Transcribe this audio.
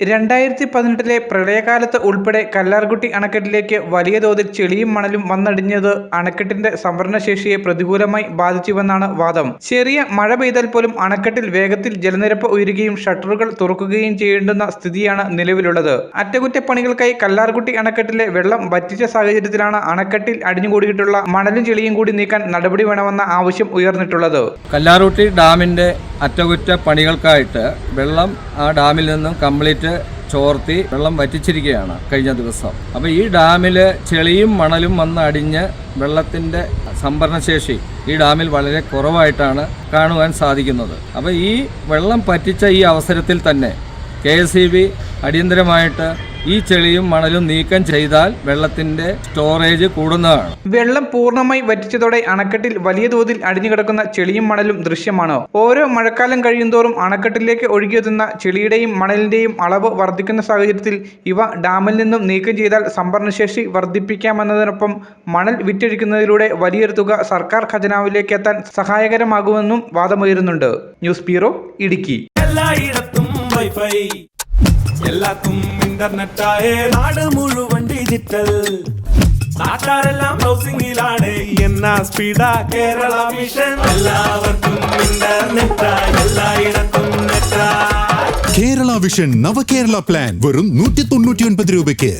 രണ്ടായിരത്തി പതിനെട്ടിലെ പ്രളയകാലത്ത് ഉൾപ്പെടെ കല്ലാർകുട്ടി അണക്കെട്ടിലേക്ക് വലിയ തോതിൽ ചെളിയും മണലും വന്നടിഞ്ഞത് അണക്കെട്ടിന്റെ സംഭരണശേഷിയെ പ്രതികൂലമായി ബാധിച്ചുവെന്നാണ് വാദം. ചെറിയ മഴ പെയ്താൽ പോലും അണക്കെട്ടിൽ വേഗത്തിൽ ജലനിരപ്പ് ഉയരുകയും ഷട്ടറുകൾ തുറക്കുകയും ചെയ്യേണ്ടുന്ന സ്ഥിതിയാണ് നിലവിലുള്ളത്. അറ്റകുറ്റപ്പണികൾക്കായി കല്ലാർകുട്ടി അണക്കെട്ടിലെ വെള്ളം വറ്റിച്ച സാഹചര്യത്തിലാണ് അണക്കെട്ടിൽ അടിഞ്ഞുകൂടിയിട്ടുള്ള മണലും ചെളിയും കൂടി നീക്കാൻ നടപടി വേണമെന്ന ആവശ്യം ഉയർന്നിട്ടുള്ളത്. കല്ലാർകുട്ടി ഡാമിന്റെ അറ്റകുറ്റപ്പണികൾക്കായിട്ട് വെള്ളം ആ ഡാമിൽ നിന്നും കംപ്ലീറ്റ് ചോർത്തി വെള്ളം വറ്റിച്ചിരിക്കുകയാണ് കഴിഞ്ഞ ദിവസം. അപ്പോൾ ഈ ഡാമിൽ ചെളിയും മണലും വന്ന് അടിഞ്ഞ് വെള്ളത്തിന്റെ സംഭരണശേഷി ഈ ഡാമിൽ വളരെ കുറവായിട്ടാണ് കാണുവാൻ സാധിക്കുന്നത്. അപ്പോൾ ഈ വെള്ളം പറ്റിച്ച ഈ അവസരത്തിൽ തന്നെ കെ എസ് ബി അടിയന്തരമായിട്ട് ഈ ചെളിയും മണലും നീക്കം ചെയ്താൽ വെള്ളത്തിന്റെ സ്റ്റോറേജ് കൂടുന്നതാണ്. വെള്ളം പൂർണമായി വറ്റിച്ചതോടെ അണക്കെട്ടിൽ വലിയ തോതിൽ അടിഞ്ഞുകിടക്കുന്ന ചെളിയും മണലും ദൃശ്യമാണ്. ഓരോ മഴക്കാലം കഴിയുന്തോറും അണക്കെട്ടിലേക്ക് ഒഴുകിയെത്തുന്ന ചെളിയുടെയും മണലിന്റെയും അളവ് വർദ്ധിക്കുന്ന സാഹചര്യത്തിൽ ഇവ ഡാമിൽ നിന്നും നീക്കം ചെയ്താൽ സംഭരണശേഷി വർദ്ധിപ്പിക്കാമെന്നതിനൊപ്പം മണൽ വിറ്റഴിക്കുന്നതിലൂടെ വലിയൊരു തുക സർക്കാർ ഖജനാവിലേക്ക് എത്താൻ സഹായകരമാകുമെന്നും വാദമുയരുന്നുണ്ട്. News bureau Idukki. എല്ലായിടത്തും എല്ലാത്തും ഇന്റർനെറ്റായേ നാട് മുഴുവൻ ഡിജിറ്റൽ നാട്ടാരെല്ലാം ബ്രൗസിംഗിലാണ് എന്നാ സ്പീഡാ കേരള മിഷൻ എല്ലാവർക്കും ഇന്റർനെറ്റാ എല്ലായിടത്തും കേരള വിഷൻ നവകേരള പ്ലാൻ വെറും നൂറ്റി തൊണ്ണൂറ്റി ഒൻപത് രൂപയ്ക്ക്.